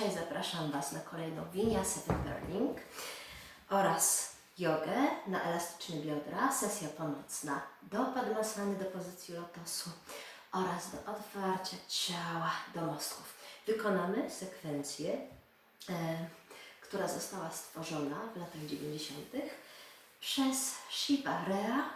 Dzisiaj zapraszam Was na kolejną Vinyasa Burning oraz jogę na elastyczne biodra, sesja pomocna do padmasany, do pozycji lotosu oraz do otwarcia ciała do mostków. Wykonamy sekwencję, e, która została stworzona w latach 90. przez Shiva Rea,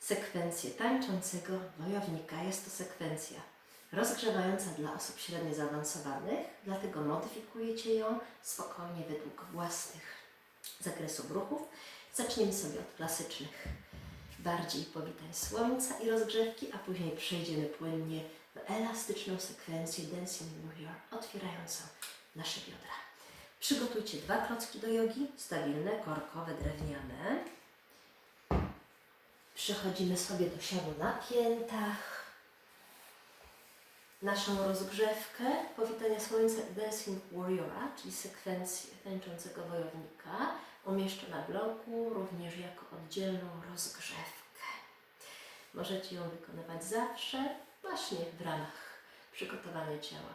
sekwencję tańczącego wojownika. Jest to sekwencja rozgrzewająca dla osób średnio zaawansowanych, dlatego modyfikujecie ją spokojnie według własnych zakresów ruchów. Zaczniemy sobie od klasycznych, bardziej powitań słońca i rozgrzewki, a później przejdziemy płynnie w elastyczną sekwencję Dancing Warrior, otwierającą nasze biodra. Przygotujcie dwa klocki do jogi, stabilne, korkowe, drewniane. Przechodzimy sobie do siadu na piętach. Naszą rozgrzewkę powitania słońca Dancing Warriora, czyli sekwencję tańczącego wojownika, umieszczę na bloku również jako oddzielną rozgrzewkę. Możecie ją wykonywać zawsze, właśnie w ramach przygotowania ciała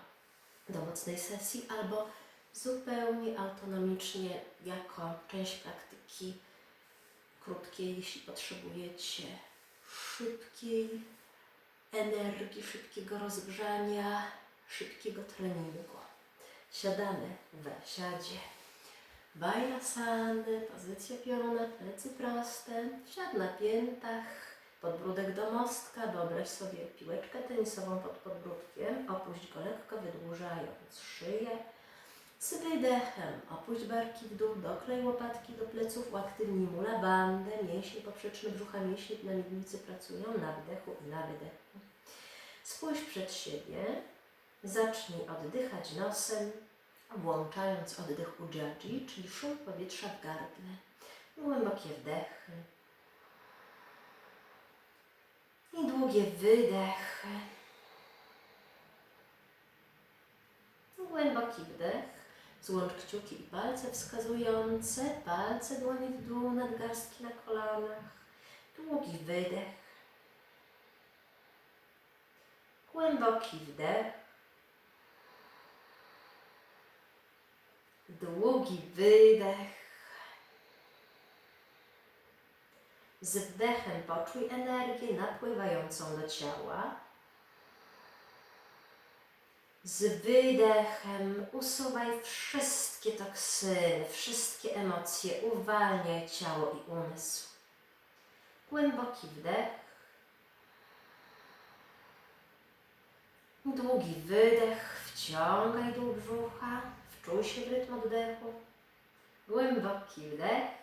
do mocnej sesji, albo zupełnie autonomicznie jako część praktyki krótkiej, jeśli potrzebujecie szybkiej energii, szybkiego rozgrzania, szybkiego treningu. Siadamy w siadzie. Bajasany, pozycja pioruna, plecy proste, siad na piętach, podbródek do mostka, wyobraź sobie piłeczkę tenisową pod podbródkiem, opuść go lekko wydłużając szyję. Z wydechem opuść barki w dół, doklej łopatki do pleców, uaktywnij mula bandę, mięśnie poprzeczne brzucha, mięśnie na miednicy pracują na wdechu i na wydechu. Spójrz przed siebie, zacznij oddychać nosem, włączając oddech ujjayi, czyli szum powietrza w gardle. Głębokie wdechy i długie wydechy. Głęboki wdech. Złącz kciuki i palce wskazujące, palce dłoni w dół, nadgarstki na kolanach. Długi wydech. Głęboki wdech. Długi wydech. Z wdechem poczuj energię napływającą do ciała. Z wydechem usuwaj wszystkie toksyny, wszystkie emocje, uwalniaj ciało i umysł. Głęboki wdech. Długi wydech, wciągaj dół brzucha, wczuj się w rytm oddechu. Głęboki wdech.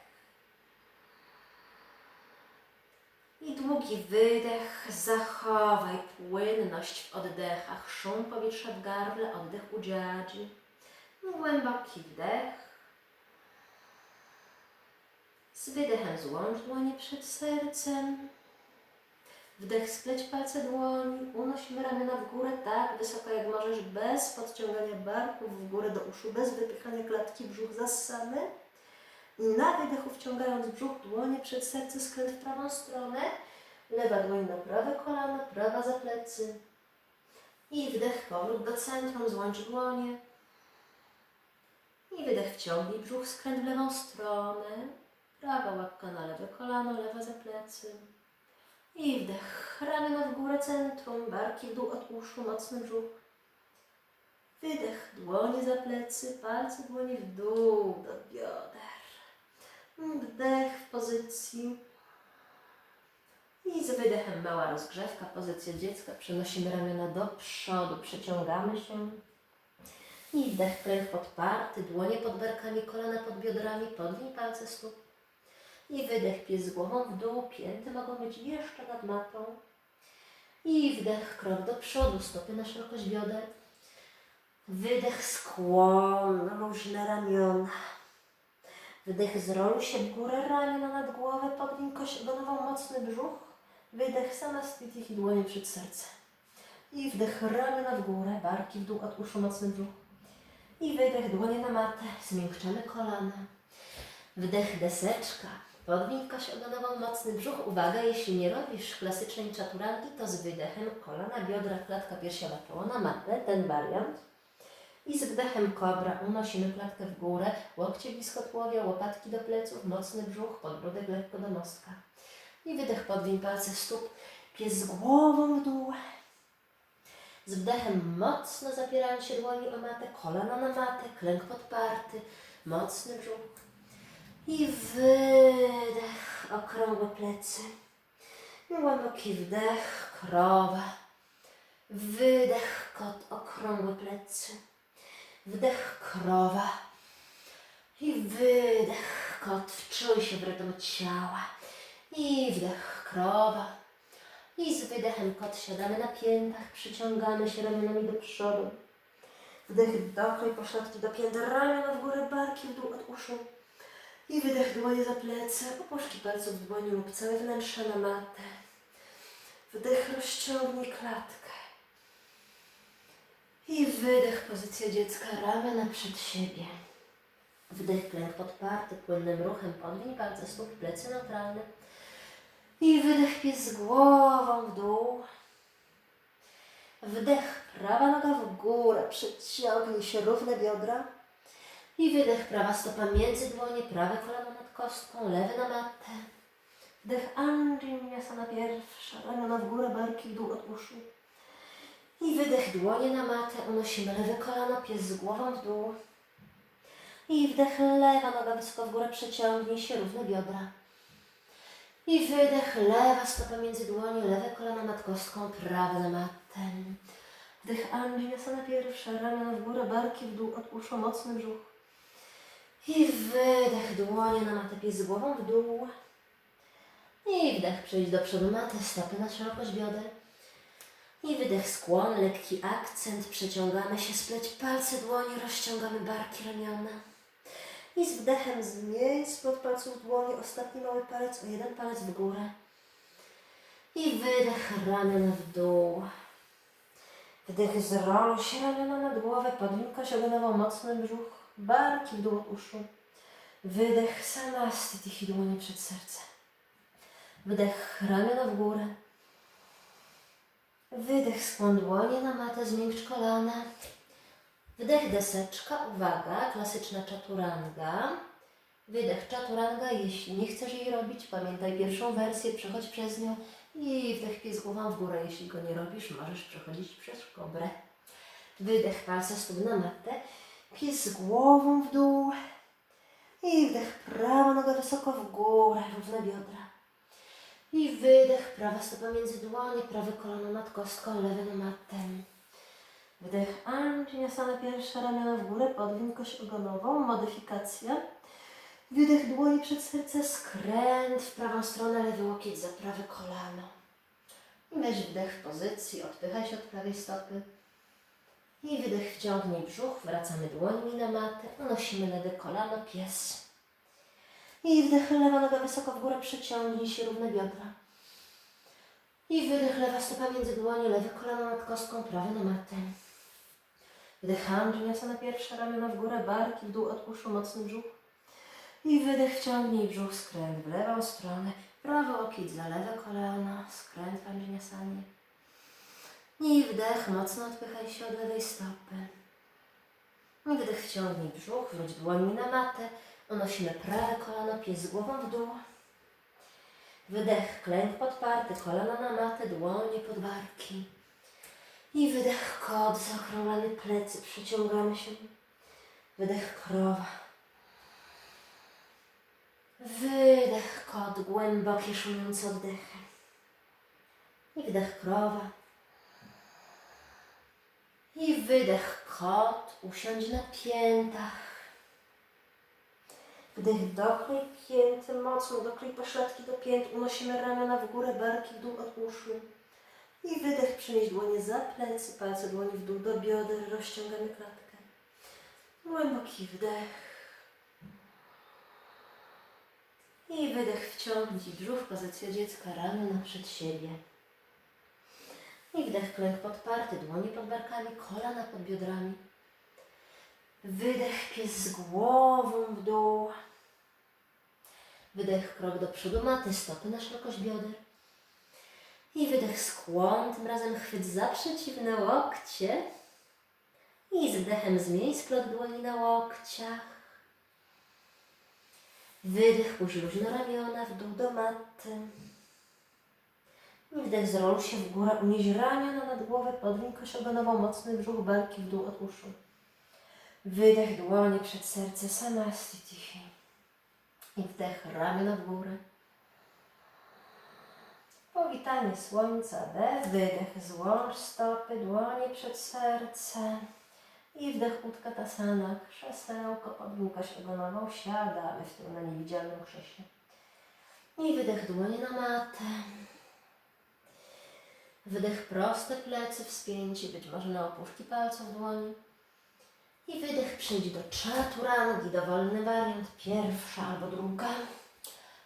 I długi wydech, zachowaj płynność w oddechach, szum powietrza w gardle, oddech udziadzi. Głęboki wdech. Z wydechem złącz dłonie przed sercem. Wdech spleć palce dłoni, unośmy ramiona w górę tak wysoko jak możesz, bez podciągania barków w górę do uszu, bez wypychania klatki, brzuch zassany. I na wydechu wciągając brzuch, dłonie przed serce, skręt w prawą stronę. Lewa dłoń na prawe kolano, prawa za plecy. I wdech, powrót do centrum, złącz dłonie. I wydech, wciągnij brzuch, skręt w lewą stronę. Prawa łapka na lewe kolano, lewa za plecy. I wdech, ramiona w górę, centrum, barki w dół od uszu, mocny brzuch. Wydech, dłonie za plecy, palce dłonie w dół do bioder. Wdech w pozycji. I z wydechem mała rozgrzewka, pozycja dziecka. Przenosimy ramiona do przodu, przeciągamy się. I wdech, kręg podparty, dłonie pod barkami, kolana pod biodrami, podwij palce stóp. I wydech, pies z głową w dół, pięty mogą być jeszcze nad matą. I wdech, krok do przodu, stopy na szerokość bioder. Wydech, skłon, luźne ramiona. Wdech, zroluj się w górę, ramiona nad głowę, kość ogonową, mocny brzuch. Wydech, sama i dłonie przed sercem. I wdech, ramiona w górę, barki w dół, od uszu, mocny brzuch. I wydech, dłonie na matę, zmiękczamy kolana. Wdech, deseczka. Podwin kość ogonową, mocny brzuch. Uwaga, jeśli nie robisz klasycznej czaturangi, to z wydechem kolana, biodra, klatka piersiowa, czoło na matę, ten wariant. I z wdechem kobra unosimy klatkę w górę, łokcie blisko tułowia, łopatki do pleców, mocny brzuch, podbródek lekko do mostka. I wydech podwiń palce stóp, pies z głową w dół. Z wdechem mocno zapierają się dłoni o matę, kolana na matę, klęk podparty, mocny brzuch. I wydech, okrągłe plecy. Głęboki wdech, krowa. Wydech, kot, okrągłe plecy. Wdech, krowa. I wydech, kot, wczuj się w rytm ciała. I wdech, krowa. I z wydechem kot siadamy na piętach, przyciągamy się ramionami do przodu. Wdech doklej pośladki do pięt, ramiona w górę, barki w dół od uszu. I wydech dłonie za plecy, opuszki palców w dłoni lub całe wnętrze na matę. Wdech rozciągnij klatkę. I wydech pozycja dziecka, ramiona przed siebie. Wdech klęk podparty, płynnym ruchem podwiń palce stóp, plecy neutralne. I wydech pies głową w dół. Wdech, prawa noga w górę, przyciągnij się równe biodra. I wydech, prawa stopa między dłonie, prawe kolano nad kostką, lewy na matę. Wdech Anjanyasana pierwsza, ramiona w górę, barki w dół od uszu. I wydech, dłonie na matę, unosimy lewe kolano, pies z głową w dół. I wdech, lewa noga wysoko w górę, przeciągnij się, równe biodra. I wydech, lewa stopa między dłonie, lewe kolano nad kostką, prawe na matę. Wdech Anjanyasana pierwsza, ramiona w górę, barki w dół, od uszu, mocny brzuch. I wydech, dłonie na matę, pies z głową w dół. I wdech, przejdź do przodu maty, stopy na szerokość bioder. I wydech, skłon, lekki akcent, przeciągamy się, spleć palce dłoni, rozciągamy barki, ramiona. I z wdechem zmień spod palców dłoni ostatni mały palec o jeden palec w górę. I wydech, ramiona w dół. Wdech, zroluj się ramiona nad głowę, podwinka siogonową, mocny brzuch, barki w dół uszu. Wydech, samastiti, dłonie przed sercem. Wdech, ramiona w górę. Wydech, skłon dłonie na matę, zmiękcz kolana. Wdech, deseczka, uwaga, klasyczna czaturanga. Wydech, czaturanga, jeśli nie chcesz jej robić, pamiętaj pierwszą wersję, przechodź przez nią. I wdech, pies głową w górę, jeśli go nie robisz, możesz przechodzić przez kobrę. Wydech, palce stóp na matę, pies głową w dół. I wdech, prawa noga wysoko w górę, równe biodra. I wydech, prawa stopa między dłonie, prawe kolano nad kostką, lewe na matę. Wdech Anjanyasana pierwsza, ramiona w górę, podwiń kość ogonową, modyfikacja. Wydech dłoni przed serce, skręt w prawą stronę, lewy łokieć za prawe kolano. I weź wdech w pozycji, odpychaj się od prawej stopy. I wydech wciągnij brzuch, wracamy dłońmi na matę, unosimy lewe kolano, pies. I wdech, lewa noga wysoko w górę, przeciągnij się równe biodra. I wydech, lewa stopa między dłonie, lewe kolano nad kostką, prawe na matę. Wdech, Anjanyasana pierwsza, ramiona w górę, barki w dół, od uszu, mocny brzuch. I wydech, wciągnij brzuch, skręt w lewą stronę, prawy łokieć za lewe kolano, skręt w Anjanyasanie. I wdech, mocno odpychaj się od lewej stopy. I wydech, wciągnij brzuch, wróć dłońmi na matę, unosimy prawe kolano, pies z głową w dół. Wydech, klęk podparty, kolana na matę, dłonie pod barki. I wydech, kot, zaokrąglane plecy, przyciągamy się. Wydech, krowa. Wydech, kot, głębokie, szumiące oddechy. I wdech, krowa. I wydech, kot, usiądź na piętach. Wdech, doklej pięty, mocno doklej pośladki do pięt, unosimy ramiona w górę, barki w dół od uszu. I wydech, przenieś dłonie za plecy, palce dłoni w dół do bioder, rozciągamy klatkę. Głęboki wdech. I wydech, wciągnij brzuch, pozycja dziecka, ramiona przed siebie. I wdech, klęk podparty, dłonie pod barkami, kolana pod biodrami. Wydech, pies z głową w dół. Wydech, krok do przodu maty, stopy na szerokość bioder. I wydech, skłon, tym razem chwyt za przeciwne łokcie. I z wdechem zmień splot dłoni na łokciach. Wydech, puść luźno ramiona w dół do maty. I wdech, zrol się w górę, unieś ramiona nad głowę, podwin kość ogonową, mocny brzuch, barki w dół od uszu. Wydech, dłonie przed serce, samastitihi. I wdech, ramiona w górę. Powitanie słońca, D, wydech, złącz stopy, dłonie przed serce. I wdech utkatasana, krzesełko, podwójka ogonową, siadamy w tym na niewidzialnym krześle. I wydech dłonie na matę. Wydech proste plecy, wspięcie, być może na opuszki palców dłoni. I wydech przejdź do czaturangi, dowolny wariant, pierwsza albo druga.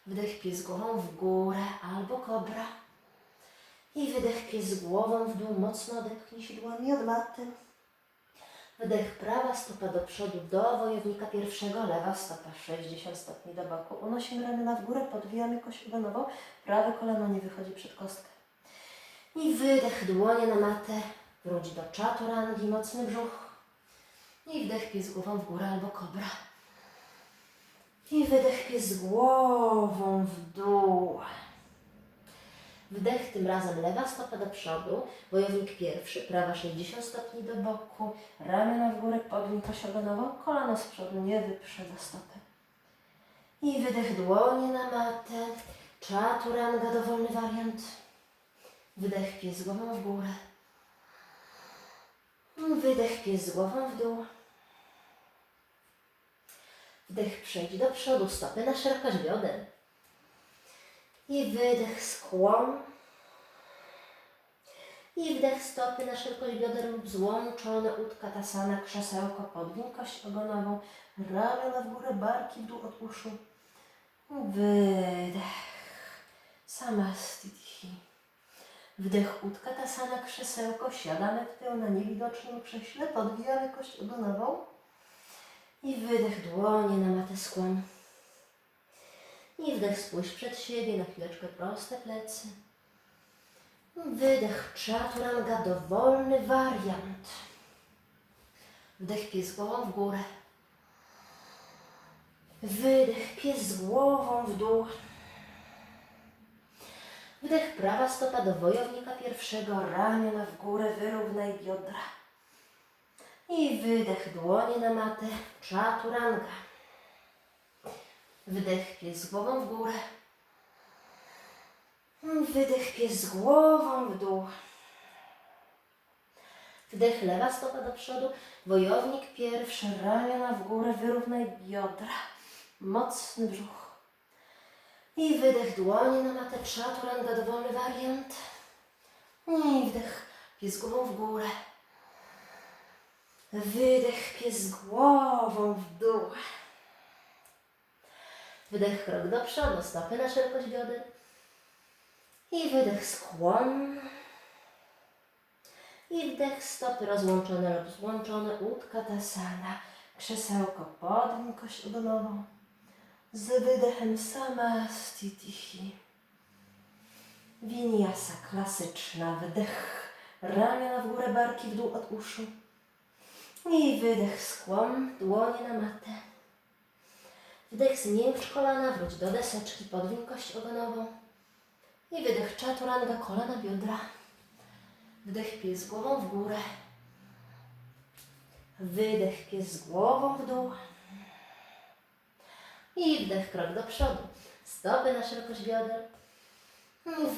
Wdech pies głową w górę albo kobra. I wydech pies głową w dół, mocno odepchnij się dłoni od maty. Wydech prawa stopa do przodu do wojownika pierwszego, lewa stopa 60 stopni do boku. Unosimy ramiona w górę, podwijamy kość ogonową, prawe kolano nie wychodzi przed kostkę. I wydech, dłonie na matę, wróć do czaturangi, mocny brzuch. I wdech pies głową w górę albo kobra. I wydech pies głową w dół. Wdech tym razem lewa stopa do przodu, wojownik pierwszy, prawa 60 stopni do boku, ramiona w górę, podwój kość ogonową, kolano z przodu nie wyprzedza stopy. I wydech dłonie na matę, czaturanga, dowolny wariant. Wydech pies głową w górę. Wydech pies głową w dół. Wdech przejdź do przodu, stopy na szerokość bioder. I wydech skłon. I wdech stopy na szerokość bioder lub złączone utkatasana, krzesełko, podwin kość ogonową, ramiona w górę, barki w dół od uszu. Wydech. Samastitihi. Wdech utkatasana, krzesełko, siadamy w tył na niewidocznym krześle, podwijamy kość ogonową. I wydech dłonie na matę skłon. I wdech spójrz przed siebie, na chwileczkę proste plecy. Wydech chaturanga, dowolny wariant. Wdech pies głową w górę. Wydech pies głową w dół. Wdech prawa stopa do wojownika pierwszego, ramiona w górę, wyrównaj biodra. I wydech dłonie na matę, chaturanga. Wydech pies głową w górę. Wydech pies głową w dół. Wdech lewa stopa do przodu, wojownik pierwszy, ramiona w górę, wyrównaj biodra. Mocny brzuch. I wydech dłonie na matę, chaturanga, dowolny wariant. I wdech pies głową w górę. Wydech pies głową w dół. Wydech krok do przodu, stopy na szerokość bioder. I wydech skłon. I wdech stopy rozłączone lub złączone, utkatasana. Krzesełko podwój kość ogonową. Z wydechem samastitihi. Winiasa klasyczna. Wdech. Ramiona w górę, barki w dół od uszu. I wydech skłon, dłonie na matę. Wdech zmiękcz kolana, wróć do deseczki, podwin kość ogonową. I wydech czaturanga, kolana, biodra. Wdech pies głową w górę. Wydech pies głową w dół. I wdech krok do przodu. Stopy na szerokość bioder.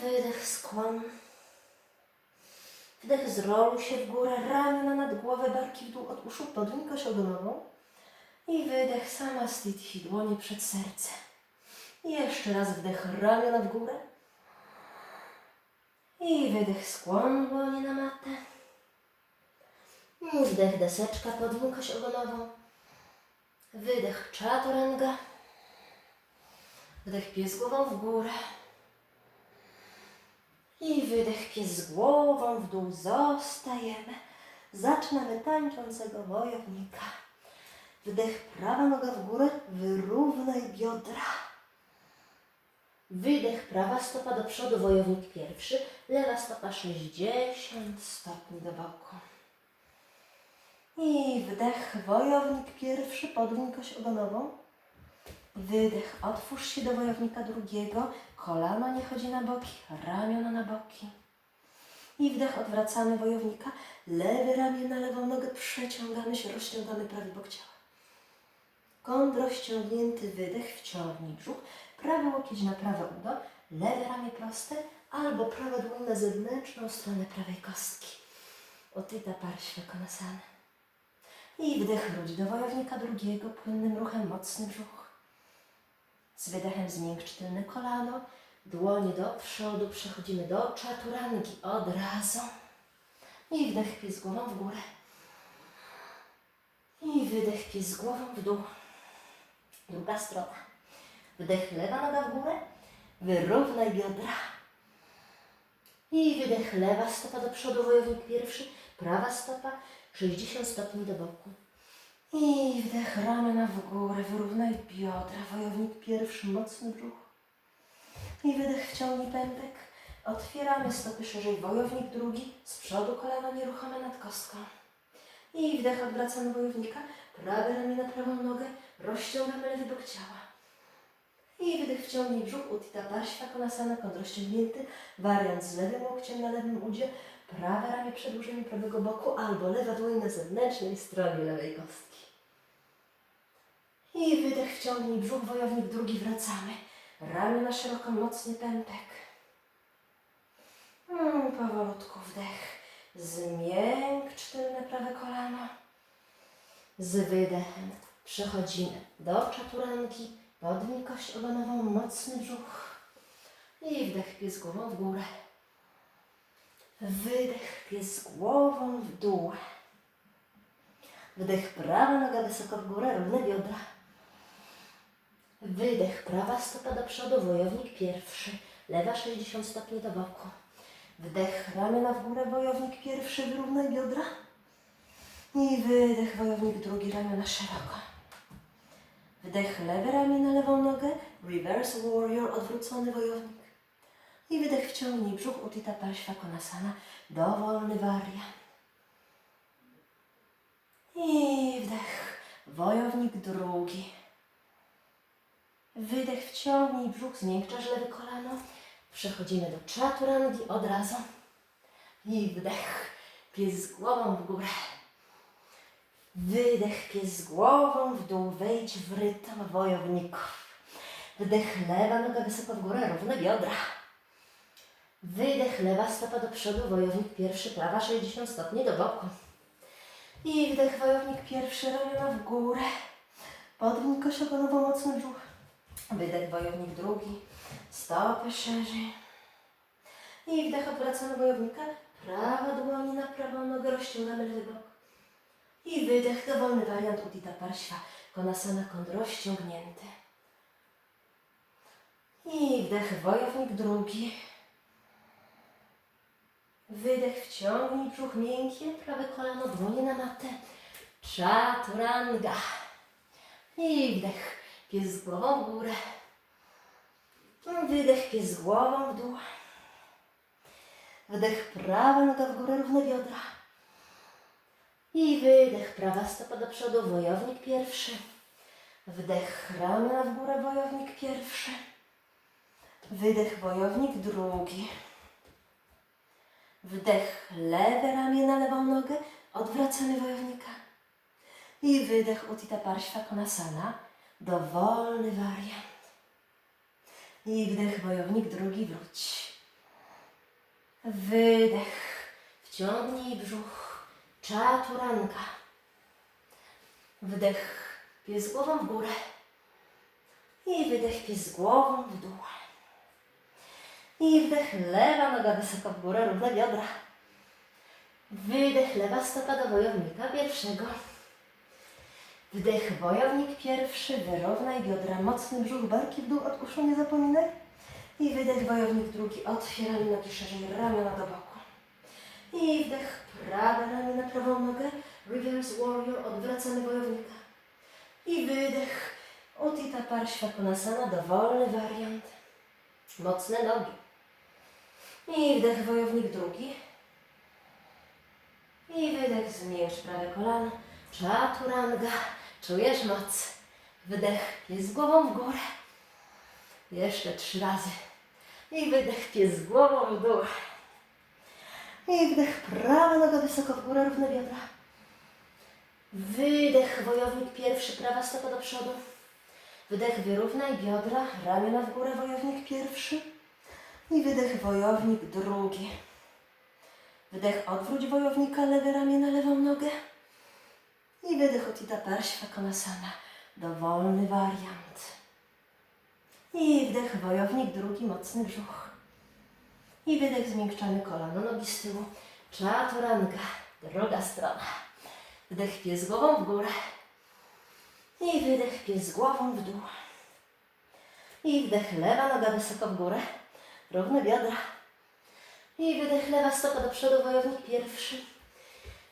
Wydech skłon. Wdech zroluj się w górę, ramiona nad głowę, barki w dół od uszu, podwin kość ogonową. I wydech sama stithi, dłonie przed serce. Jeszcze raz wdech ramiona w górę. I wydech skłon dłonie na matę. Wdech deseczka pod ogonową. Wydech chaturanga. Wdech pies głową w górę. I wydech pies głową w dół. Zostajemy. Zaczynamy tańczącego wojownika. Wdech prawa noga w górę, wyrównaj biodra. Wydech prawa stopa do przodu, wojownik pierwszy, lewa stopa 60 stopni do boku. I wdech, wojownik pierwszy, kość ogonową. Wydech, otwórz się do wojownika drugiego, kolano nie chodzi na boki, ramiona na boki. I wdech, odwracamy wojownika, lewe ramię na lewą nogę, przeciągamy się, rozciągamy prawy bok ciała. Kąt wydech, wciągnij brzuch, prawy łokieć na prawe udo, lewe ramię proste, albo prawa dłoń na zewnętrzną stronę prawej kostki. Utthita Parśvakonasana. I wdech wróć do wojownika drugiego, płynnym ruchem, mocny brzuch. Z wydechem zmiękcz tylne kolano, dłonie do przodu, przechodzimy do czaturangi od razu. I wdech pies głową w górę. I wydech pies głową w dół. Druga strona. Wdech lewa noga w górę, wyrównaj biodra. I wydech lewa stopa do przodu, wojownik pierwszy, prawa stopa 60 stopni do boku. I wdech ramiona w górę, wyrównaj biodra, wojownik pierwszy, mocny brzuch. I wydech wciągnij pępek, otwieramy stopy szerzej, wojownik drugi, z przodu kolano nieruchome nad kostką. I wdech odwracamy wojownika, prawe ramię na prawą nogę, rozciągamy lewy bok ciała. I wydech wciągnij brzuch, Uttita Parśvakonasana, kąt rozciągnięty, wariant z lewym łokciem na lewym udzie, prawe ramię przedłużenie prawego boku albo lewa dłoń na zewnętrznej stronie lewej kostki. I wydech wciągnij brzuch, wojownik drugi, wracamy. Ramię na szeroko, mocny pępek. Mm, powolutku wdech. Zmiękcz tylne prawe kolano. Z wydechem przechodzimy do czaturanki. Podnij kość ogonową, mocny brzuch. I wdech pies głową w górę. Wydech pies głową w dół. Wdech prawa noga wysoko w górę, równe biodra. Wydech prawa stopa do przodu, wojownik pierwszy. Lewa 60 stopni do boku. Wdech ramiona w górę, wojownik pierwszy, wyrównaj biodra. I wydech, wojownik drugi, ramiona szeroko. Wdech lewe ramię na lewą nogę, reverse warrior, odwrócony wojownik. I wydech wciągnij brzuch, Uttita Parśvakonasana, dowolny wariant. I wdech, wojownik drugi. Wydech, wciągnij brzuch, zmiękczasz lewe kolano. Przechodzimy do czaturangi od razu. I wdech, pies z głową w górę. Wydech, pies z głową w dół, wejdź w rytm wojowników. Wdech, lewa noga wysoko w górę, równe biodra. Wydech, lewa stopa do przodu, wojownik pierwszy, prawa 60 stopni do boku. I wdech, wojownik pierwszy, ramiona w górę. Podwój kość ogonową, mocny brzuch. Wydech, wojownik drugi, stopy szerzej. I wdech, odwracamy wojownika, prawa dłoń na prawą nogę, rozciągamy lewy bok. I wydech, dowolny wariant Uttita Parśva, Konasana kąt rozciągnięty. I wdech, wojownik drugi. Wydech, wciągnij brzuch miękkie, prawe kolano, dłonie na matę. Chaturanga. I wdech, pies z głową w górę. Wydech, pies z głową w dół. Wdech, prawa noga w górę, równe biodra. I wydech, prawa stopa do przodu, wojownik pierwszy. Wdech, ramiona w górę, wojownik pierwszy. Wydech, wojownik drugi. Wdech, lewe ramię na lewą nogę, odwracamy wojownika. I wydech, Uttita Parśvakonasana, dowolny wariant. I wdech, wojownik drugi, wróć. Wydech, wciągnij brzuch, czaturanka. Wdech, pies głową w górę. I wydech, pies głową w dół. I wdech, lewa noga wysoko w górę, równe biodra. Wydech, lewa stopa do wojownika pierwszego. Wdech, wojownik pierwszy, wyrównaj biodra, mocny brzuch, barki w dół, od uszu nie zapominaj. I wydech, wojownik drugi, otwieramy nogi szerzej, ramiona do boku. I wdech, prawe ramię na prawą nogę, reverse warrior, odwracamy wojownika. I wydech, Uttita Parśvakonasana, dowolny wariant. Mocne nogi. I wdech, wojownik drugi. I wydech, zmniejsz prawe kolano. Chaturanga. Czujesz moc. Wdech, pies głową w górę. Jeszcze trzy razy. I wydech, pies głową w dół. I wdech, prawa noga wysoko w górę, równe biodra. Wydech, wojownik pierwszy, prawa stopa do przodu. Wdech, wyrównaj biodra, ramiona w górę, wojownik pierwszy. I wydech, wojownik drugi. Wdech, odwróć wojownika, lewe ramię na lewą nogę. I wydech, Utthita Parshvakonasana, dowolny wariant. I wdech, wojownik drugi, mocny brzuch. I wydech, zmiękczamy kolano, nogi z tyłu. Chaturanga, druga strona. Wdech, pies głową w górę. I wydech, pies głową w dół. I wdech, lewa noga wysoko w górę. Równe biodra. I wydech, lewa stopa do przodu, wojownik pierwszy.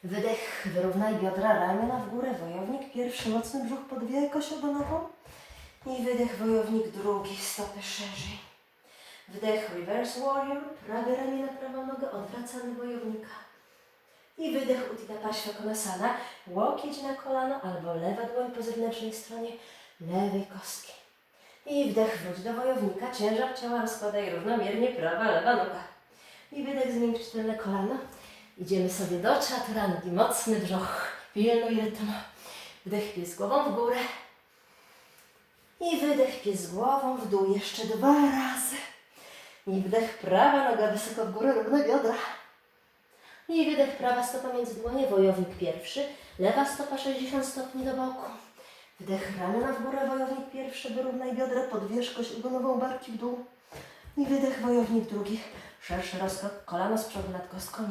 Wydech, wyrównaj biodra, ramiona w górę, wojownik pierwszy, mocny brzuch, podwijaj kość ogonową. I wydech, wojownik drugi, stopy szerzej. Wdech, reverse warrior, prawe ramię na prawą nogę, odwracamy wojownika. I wydech Uttita Parshvakonasana, łokieć na kolano albo lewa dłoń po zewnętrznej stronie lewej kostki. I wdech, wróć do wojownika, ciężar ciała rozkładaj równomiernie, prawa, lewa noga. I wydech, zmiękcz tylne kolano. Idziemy sobie do czaturangi, mocny brzuch, pilnuj rytmu. Wdech, pies głową w górę. I wydech, pies głową w dół, jeszcze dwa razy. I wdech, prawa noga wysoko w górę, równe biodra. I wydech, prawa stopa między dłonie, wojownik pierwszy. Lewa stopa 60 stopni do boku. Wdech, ramiona w górę, wojownik pierwszy, wyrównaj biodra, podwierz kość ogonową, barki w dół. I wydech, wojownik drugi. Szerszy rozkrok, kolano z przodu nad kostką.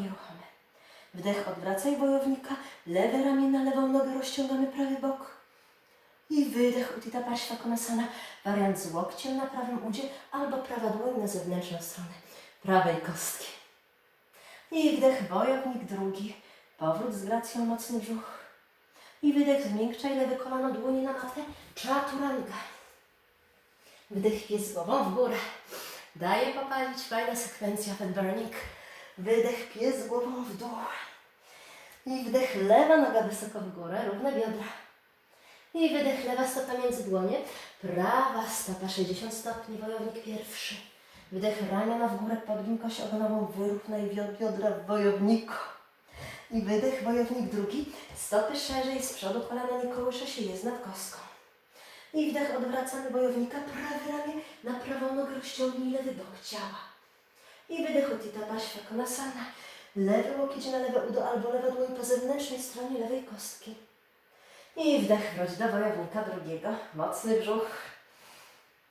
Wdech, odwracaj wojownika, lewe ramię na lewą nogę, rozciągamy prawy bok. I wydech, Uttita Parshvakonasana, wariant z łokciem na prawym udzie albo prawa dłoń na zewnętrzną stronę prawej kostki. I wdech, wojownik drugi, powrót z gracją, mocny brzuch. I wydech, zmiękczaj lewe kolano, dłonie na matę, chaturanga. Wdech, pies głową w górę. Daję popalić, fajna sekwencja fat burning. Wydech, pies głową w dół. I wdech, lewa noga wysoko w górę, równe biodra. I wydech, lewa stopa między dłonie, prawa stopa 60 stopni, wojownik pierwszy. Wdech, ramiona w górę, podgiń kość ogonową, wyrównaj biodra w wojowniku. I wydech, wojownik drugi, stopy szerzej, z przodu kolana nie kołysze się, jest nad kostką. I wdech, odwracamy wojownika, prawe ramię na prawą nogę, rozciągnij lewy bok ciała. I wydech, Uttita Parshvakonasana, lewy łokieć na lewe udo albo lewa dłoń po zewnętrznej stronie lewej kostki. I wdech, wróć do wojownika drugiego, mocny brzuch.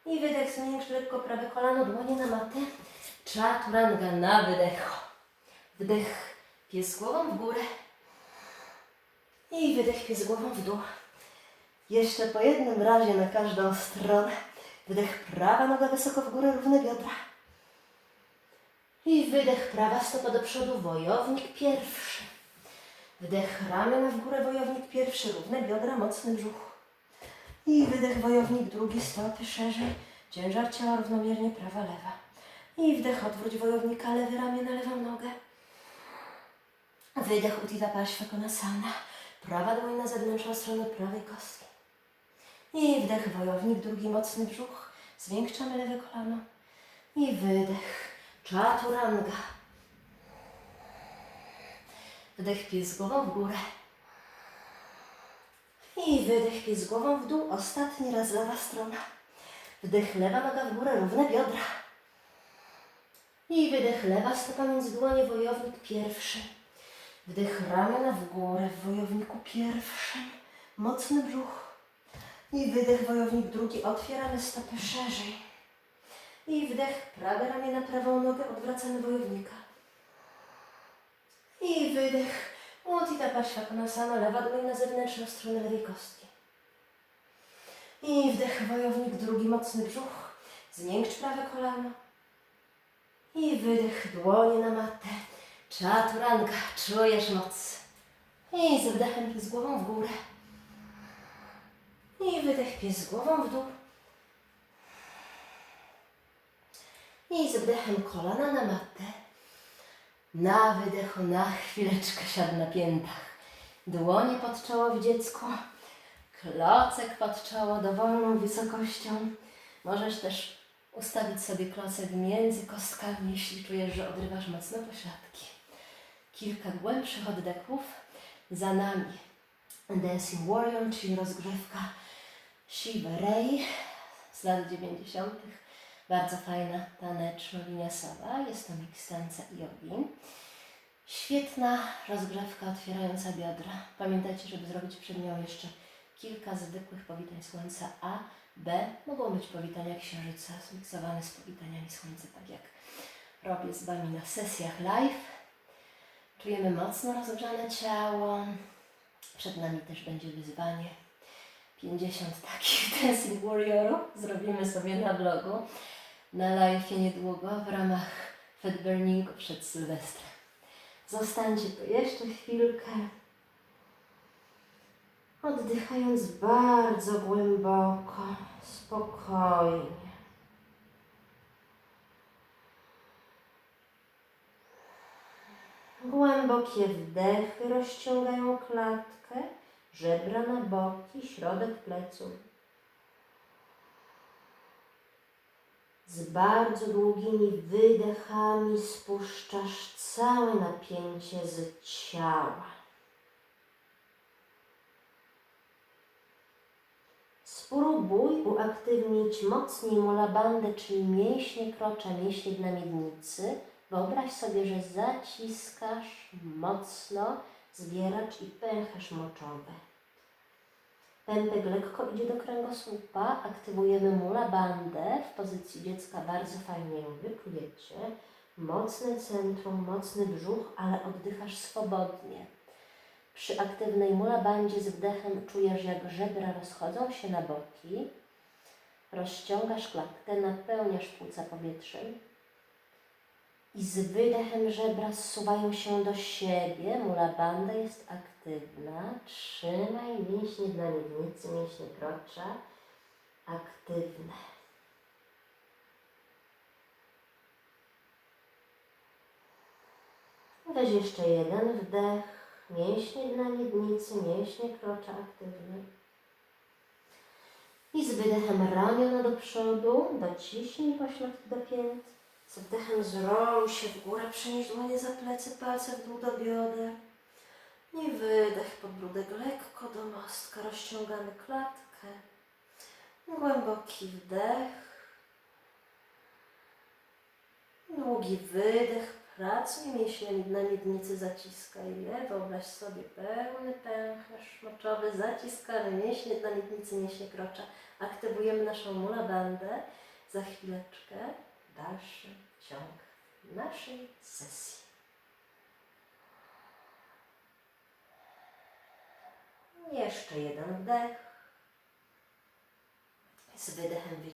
I wydech, zmienisz lekko prawe kolano, dłonie na matę. Chaturanga na wydechu. Wdech, pies głową w górę. I wydech, pies głową w dół. Jeszcze po jednym razie na każdą stronę. Wdech, prawa noga wysoko w górę, równe biodra. I wydech, prawa stopa do przodu, wojownik pierwszy. Wdech, ramiona w górę, wojownik pierwszy, równe biodra, mocny brzuch. I wydech, wojownik drugi, stopy szerzej, ciężar ciała równomiernie, prawa, lewa. I wdech, odwróć wojownika, lewe ramię na lewą nogę. Wydech, Uttita Parshvakonasana, prawa dłoń na zewnętrzną stronę prawej kostki. I wdech, wojownik drugi, mocny brzuch, zwiększamy lewe kolano. I wydech, chaturanga. Wdech, pies głową w górę. I wydech, pies głową w dół. Ostatni raz lewa strona. Wdech, lewa noga w górę, równe biodra. I wydech, lewa stopa między dłonie, wojownik pierwszy. Wdech, ramiona w górę, w wojowniku pierwszym. Mocny brzuch. I wydech, wojownik drugi. Otwieramy stopy szerzej. I wdech, prawe ramię na prawą nogę, odwracamy wojownika. I wydech. Uttita Parshvakonasana, lewa dłoń na zewnętrzną stronę lewej kostki. I wdech, wojownik drugi, mocny brzuch. Zmiękcz prawe kolano. I wydech, dłonie na matę. Chaturanga, czujesz moc. I z wdechem pies głową w górę. I wydech, pies głową w dół. I z wdechem kolana na matę. Na wydechu na chwileczkę siadł na piętach. Dłonie pod czoło w dziecku. Klocek pod czoło dowolną wysokością. Możesz też ustawić sobie klocek między kostkami, jeśli czujesz, że odrywasz mocno pośladki. Kilka głębszych oddechów. Za nami Dancing Warrior, czyli rozgrzewka Shiva Ray z lat 90. Bardzo fajna taneczno-winiasowa. Jest to miks tańca i jogi. Świetna rozgrzewka otwierająca biodra. Pamiętajcie, żeby zrobić przed nią jeszcze kilka zwykłych powitań słońca A, B. Mogą być powitania księżyca zmiksowane z powitaniami słońca, tak jak robię z Wami na sesjach live. Czujemy mocno rozgrzane ciało. Przed nami też będzie wyzwanie. 50 takich Dancing Warriorów zrobimy sobie na blogu, na live niedługo w ramach Fed Burningu przed Sylwestrem. Zostańcie tu jeszcze chwilkę, oddychając bardzo głęboko, spokojnie. Głębokie wdechy rozciągają klatkę, żebra na boki, środek pleców. Z bardzo długimi wydechami spuszczasz całe napięcie z ciała. Spróbuj uaktywnić mocniej molabandę, czyli mięśnie krocza, mięśnie dna miednicy. Wyobraź sobie, że zaciskasz mocno zbieracz i pęcherz moczowy. Pępek lekko idzie do kręgosłupa, aktywujemy mula bandę w pozycji dziecka, bardzo fajnie ją wyczujecie. Mocne centrum, mocny brzuch, ale oddychasz swobodnie. Przy aktywnej mula bandzie z wdechem czujesz, jak żebra rozchodzą się na boki. Rozciągasz klatkę, napełniasz płuca powietrzem. I z wydechem żebra zsuwają się do siebie. Mula banda jest aktywna. Trzymaj mięśnie dla miednicy, mięśnie krocza. Aktywne. Weź jeszcze jeden wdech. Mięśnie dla miednicy, mięśnie krocza aktywne. I z wydechem ramiona do przodu. Dociśnij pośladki do pięt. Z wdechem zroluj się w górę, przenieś dłonie za plecy, palce w dół do bioder. I wydech, podbródek lekko do mostka, rozciągamy klatkę. Głęboki wdech. Długi wydech, pracuj mięśniami na miednicy, zaciskaj je. Wyobraź sobie pełny pęcherz moczowy, zaciskamy mięśnie na miednicy, mięśnie krocza. Aktywujemy naszą mula bandę. Za chwileczkę dalszy ciąg naszej sesji. Jeszcze jeden wdech. Z wydechem